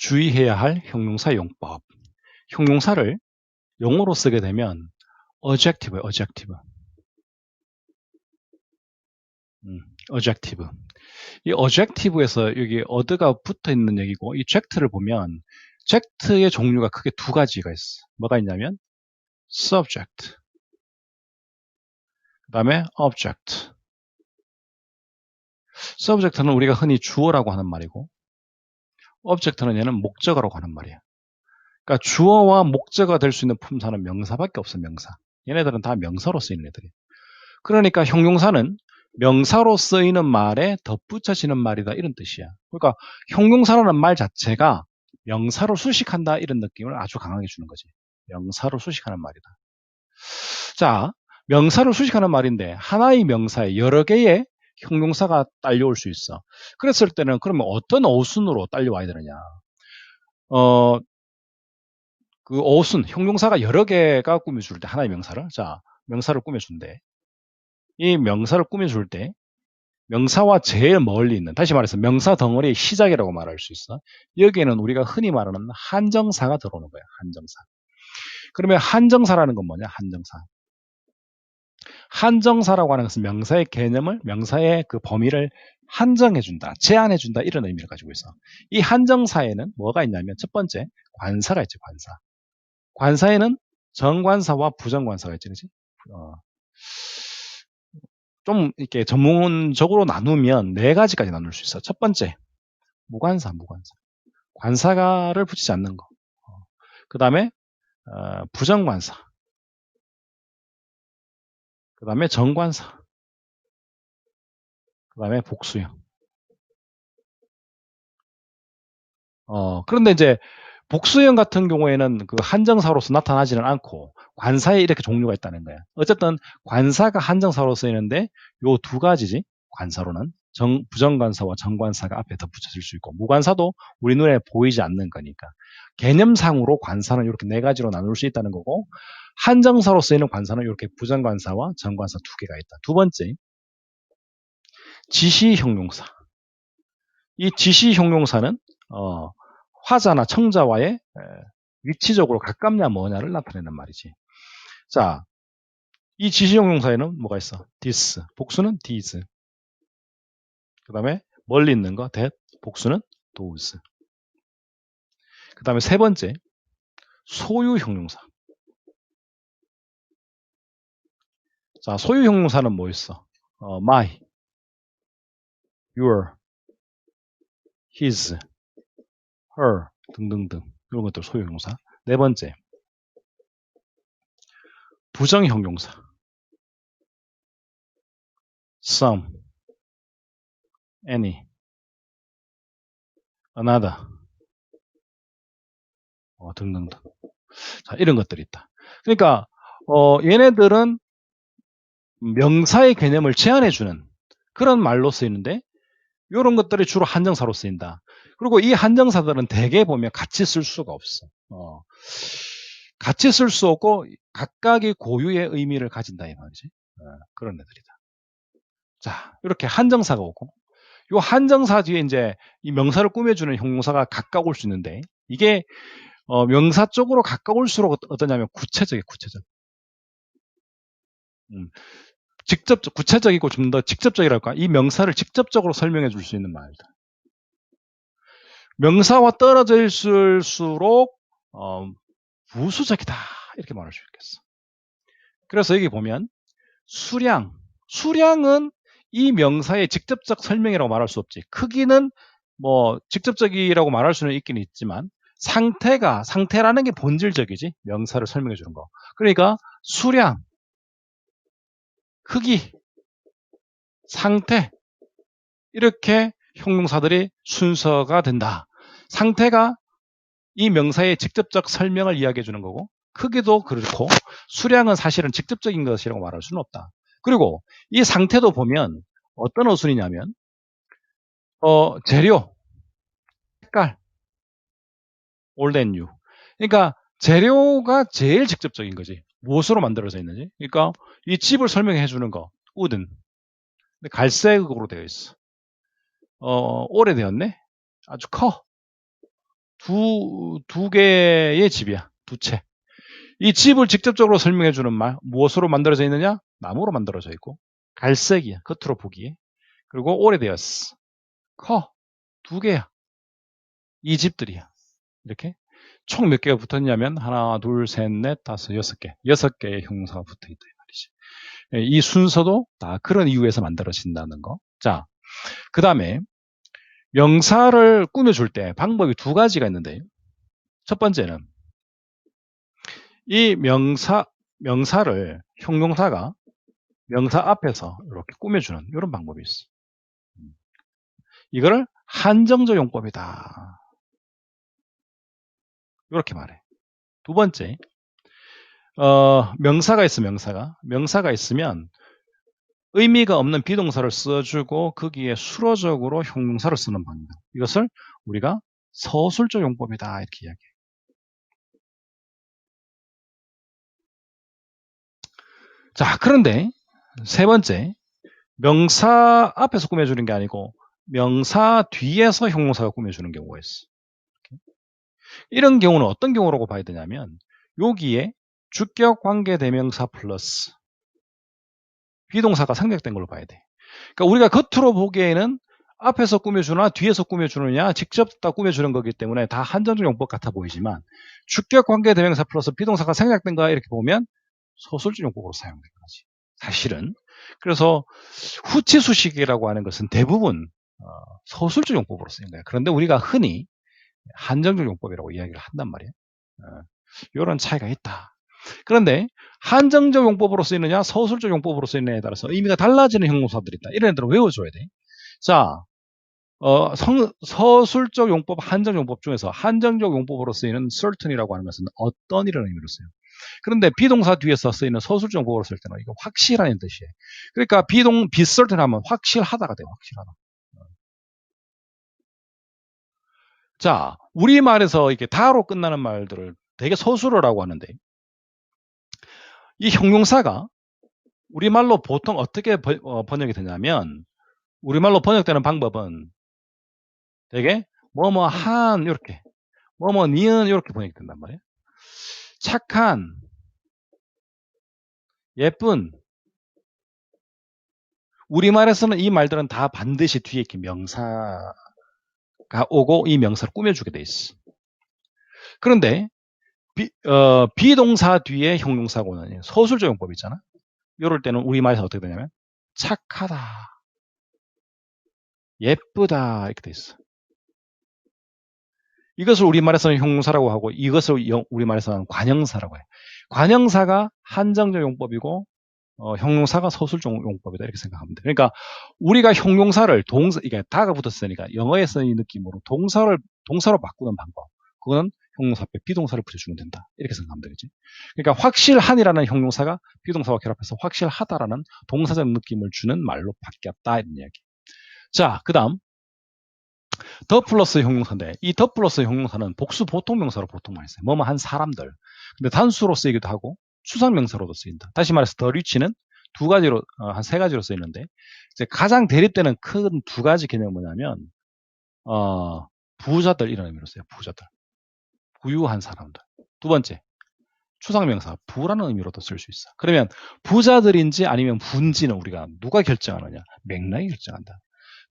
주의해야 할 형용사 용법. 형용사를 용어로 쓰게 되면 adjective예요, adjective. 음, adjective. 이 adjective에서 여기 어드가 붙어 있는 얘기고 이 ject를 보면 ject의 종류가 크게 두 가지가 있어. 뭐가 있냐면 subject. 그 다음에 object. subject는 우리가 흔히 주어라고 하는 말이고 object는 얘는 목적어라고 하는 말이야. 그러니까 주어와 목적어가 될 수 있는 품사는 명사밖에 없어 명사. 얘네들은 다 명사로 쓰이는 애들이야. 그러니까 형용사는 명사로 쓰이는 말에 덧붙여지는 말이다 이런 뜻이야. 그러니까 형용사라는 말 자체가 명사로 수식한다 이런 느낌을 아주 강하게 주는 거지. 명사로 수식하는 말이다. 자, 명사를 수식하는 말인데 하나의 명사에 여러 개의 형용사가 딸려올 수 있어. 그랬을 때는 그러면 어떤 어순으로 딸려와야 되느냐? 어, 그 어순, 형용사가 여러 개가 꾸며줄 때 하나의 명사를 자 명사를 꾸며준대. 이 명사를 꾸며줄 때 명사와 제일 멀리 있는 다시 말해서 명사 덩어리의 시작이라고 말할 수 있어. 여기에는 우리가 흔히 말하는 한정사가 들어오는 거야. 한정사. 그러면 한정사라는 건 뭐냐? 한정사. 한정사라고 하는 것은 명사의 개념을 명사의 그 범위를 한정해준다, 제한해준다 이런 의미를 가지고 있어. 이 한정사에는 뭐가 있냐면 첫 번째 관사가 있지 관사. 관사에는 정관사와 부정관사가 있지, 그렇지? 어. 좀 이렇게 전문적으로 나누면 네 가지까지 나눌 수 있어. 첫 번째 무관사, 무관사. 관사가를 붙이지 않는 거. 어. 그 다음에 어, 부정관사. 그 다음에 정관사. 그 다음에 복수형. 어, 그런데 이제 복수형 같은 경우에는 그 한정사로서 나타나지는 않고 관사에 이렇게 종류가 있다는 거야. 어쨌든 관사가 한정사로 쓰이는데 요 두 가지지. 관사로는 정, 부정관사와 정관사가 앞에 덧붙여질 수 있고 무관사도 우리 눈에 보이지 않는 거니까 개념상으로 관사는 이렇게 네 가지로 나눌 수 있다는 거고 한정사로 쓰이는 관사는 이렇게 부정관사와 정관사 두 개가 있다. 두 번째, 지시형용사. 이 지시형용사는 어, 화자나 청자와의 위치적으로 가깝냐 뭐냐를 나타내는 말이지. 자, 이 지시형용사에는 뭐가 있어? this, 복수는 these. 그 다음에 멀리 있는 거 that, 복수는 those. 그 다음에 세 번째, 소유 형용사. 자, 소유 형용사는 뭐 있어? 어, my, your, his, her 등등등 이런 것들 소유 형용사. 네 번째, 부정 형용사. some, any, another 어, 등등등. 자, 이런 것들이 있다. 그러니까 어, 얘네들은 명사의 개념을 제한해주는 그런 말로 쓰이는데 이런 것들이 주로 한정사로 쓰인다. 그리고 이 한정사들은 대개 보면 같이 쓸 수가 없어. 어. 같이 쓸 수 없고 각각의 고유의 의미를 가진다 이 말이지. 어, 그런 애들이다. 자, 이렇게 한정사가 오고 이 한정사 뒤에 이제 이 명사를 꾸며주는 형용사가 가까워 올수 있는데 이게 어, 명사 쪽으로 가까울수록 어떠냐면 구체적이 구체적. 음, 직접 구체적이고 좀 더 직접적이랄까 이 명사를 직접적으로 설명해 줄 수 있는 말이다. 명사와 떨어져 있을수록 어, 부수적이다 이렇게 말할 수 있겠어. 그래서 여기 보면 수량, 수량은 이 명사의 직접적 설명이라고 말할 수 없지. 크기는 뭐 직접적이라고 말할 수는 있긴 있지만 상태가 상태라는 게 본질적이지 명사를 설명해 주는 거. 그러니까 수량, 크기, 상태 이렇게 형용사들이 순서가 된다. 상태가 이 명사의 직접적 설명을 이야기해 주는 거고 크기도 그렇고 수량은 사실은 직접적인 것이라고 말할 수는 없다. 그리고 이 상태도 보면 어떤 어순이냐면 어, 재료, 색깔, and new. 그러니까 재료가 제일 직접적인 거지. 무엇으로 만들어져 있는지. 그러니까 이 집을 설명해 주는 거, wooden. 갈색으로 되어 있어. 어, 오래되었네? 아주 커. 두, 두 개의 집이야. 두 채. 이 집을 직접적으로 설명해 주는 말, 무엇으로 만들어져 있느냐? 나무로 만들어져 있고, 갈색이야. 겉으로 보기에. 그리고 오래되었어. 커. 두 개야. 이 집들이야. 이렇게. 총 몇 개가 붙었냐면, 하나, 둘, 셋, 넷, 다섯, 여섯 개. 여섯 개의 형용사가 붙어 있다. 이 말이지. 예, 이 순서도 다 그런 이유에서 만들어진다는 거. 자, 그 다음에 명사를 꾸며줄 때 방법이 두 가지가 있는데, 첫 번째는 이 명사, 명사를 형용사가 명사 앞에서 이렇게 꾸며주는 이런 방법이 있어. 이거를 한정적 용법이다. 이렇게 말해. 두 번째, 어, 명사가 있어, 명사가. 명사가 있으면 의미가 없는 비동사를 써주고 거기에 수로적으로 형용사를 쓰는 방법. 이것을 우리가 서술적 용법이다. 이렇게 이야기해. 자, 그런데 세 번째, 명사 앞에서 꾸며주는 게 아니고 명사 뒤에서 형용사가 꾸며주는 경우가 있어. 이런 경우는 어떤 경우라고 봐야 되냐면 여기에 주격 관계 대명사 플러스 비동사가 생략된 걸로 봐야 돼. 그러니까 우리가 겉으로 보기에는 앞에서 꾸며주나 뒤에서 꾸며주느냐 직접 다 꾸며주는 거기 때문에 다 한정적 용법 같아 보이지만 주격 관계 대명사 플러스 비동사가 생략된 거 이렇게 보면 소설적 용법으로 사용된 거지. 사실은 그래서 후치수식이라고 하는 것은 대부분 어, 서술적 용법으로 쓰인 거예요. 그런데 우리가 흔히 한정적 용법이라고 이야기를 한단 말이에요. 어, 이런 차이가 있다. 그런데 한정적 용법으로 쓰이느냐 서술적 용법으로 쓰이느냐에 따라서 의미가 달라지는 형용사들이 있다. 이런 애들은 외워줘야 돼. 자, 어, 성, 서술적 용법, 한정 용법 중에서 한정적 용법으로 쓰이는 certain이라고 하는 것은 어떤 이라는 의미로 써요. 그런데 비동사 뒤에서 쓰이는 서술적 용법으로 쓸 때는 이거 확실하는 뜻이에요. 그러니까 비동, be certain 하면 확실하다가 돼요. 확실하다. 자, 우리말에서 이렇게 다로 끝나는 말들을 되게 서술어라고 하는데 이 형용사가 우리말로 보통 어떻게 어, 번역이 되냐면 우리말로 번역되는 방법은 되게 뭐뭐 한 이렇게 뭐뭐 니은 이렇게 번역이 된단 말이에요. 착한 예쁜 우리말에서는 이 말들은 다 반드시 뒤에 이렇게 명사가 오고 이 명사를 꾸며주게 돼 있어. 그런데 비, 어, 비동사 뒤에 형용사가 오는 서술적 용법 있잖아. 이럴 때는 우리말에서 어떻게 되냐면 착하다, 예쁘다 이렇게 돼 있어. 이것을 우리말에서는 형용사라고 하고 이것을 우리말에서는 관형사라고 해. 관형사가 한정적 용법이고 어, 형용사가 서술적 용법이다 이렇게 생각하면 돼. 그러니까 우리가 형용사를 동사 이게 다가 붙었으니까 영어에 쓰는 느낌으로 동사를 동사로 바꾸는 방법. 그거는 형용사 앞에 비동사를 붙여주면 된다. 이렇게 생각하면 되겠지. 그러니까 확실한이라는 형용사가 비동사와 결합해서 확실하다라는 동사적 느낌을 주는 말로 바뀌었다 이런 이야기. 자, 그 다음 더 플러스 형용사인데 이 더 플러스 형용사는 복수 보통 명사로 보통 많이 써요. 뭐뭐 한 사람들. 근데 단수로 쓰이기도 하고 추상명사로도 쓰인다. 다시 말해서 더 리치는 두 가지로 어, 한 세 가지로 쓰이는데 이제 가장 대립되는 큰 두 가지 개념은 뭐냐면 어, 부자들 이런 의미로 써요. 부자들. 부유한 사람들. 두 번째, 추상명사 부라는 의미로도 쓸 수 있어. 그러면 부자들인지 아니면 분지는 우리가 누가 결정하느냐? 맥락이 결정한다.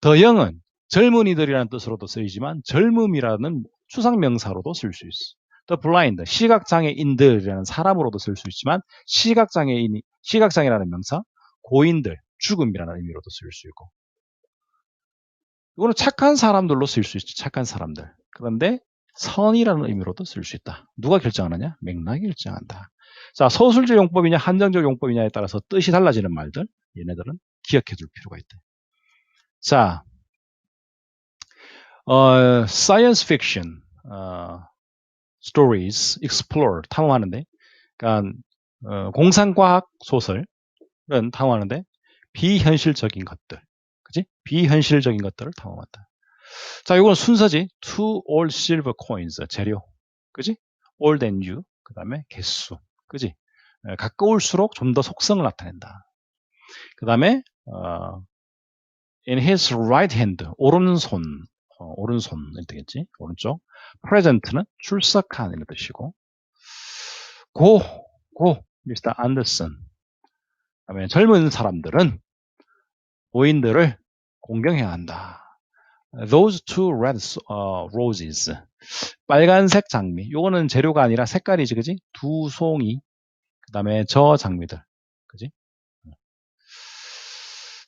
더 영은 젊은이들이라는 뜻으로도 쓰이지만 젊음이라는 추상 명사로도 쓸 수 있어. 더 블라인드 시각 장애인들이라는 사람으로도 쓸 수 있지만 시각 장애인이 시각 장애라는 명사 고인들 죽음이라는 의미로도 쓸 수 있고 이거는 착한 사람들로 쓸 수 있죠. 착한 사람들. 그런데 선이라는 의미로도 쓸 수 있다. 누가 결정하느냐? 맥락이 결정한다. 자, 서술적 용법이냐, 한정적 용법이냐에 따라서 뜻이 달라지는 말들, 얘네들은 기억해 둘 필요가 있다. 자, 어, science fiction, 어, stories, explore, 탐험하는데, 그러니까, 어, 공상과학 소설은 탐험하는데, 비현실적인 것들, 그지? 비현실적인 것들을 탐험한다. 자, 이건 순서지. Two old silver coins, 재료. 그지? old and new. 그 다음에 개수. 그지? 가까울수록 좀 더 속성을 나타낸다. 그 다음에, 어, in his right hand, 오른손. 어, 오른손 이 되겠지. 오른쪽. present는 출석한 이런 뜻이고. 고, 고, 미스터 안더슨. 그다음에 젊은 사람들은 노인들을 공경해야 한다. Those two red 어, roses. 빨간색 장미. 요거는 재료가 아니라 색깔이지, 그지? 두 송이. 그 다음에 저 장미들. 그지?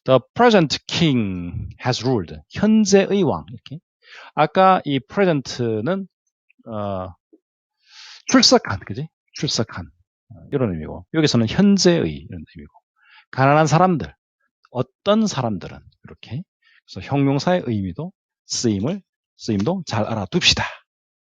The present king has ruled. 현재의 왕. 이렇게. 아까 이 present는, 어, 출석한. 그지? 출석한. 어, 이런 의미고. 여기서는 현재의 이런 의미고. 가난한 사람들. 어떤 사람들은. 이렇게. 그래서 형용사의 의미도 쓰임을, 쓰임도 잘 알아둡시다.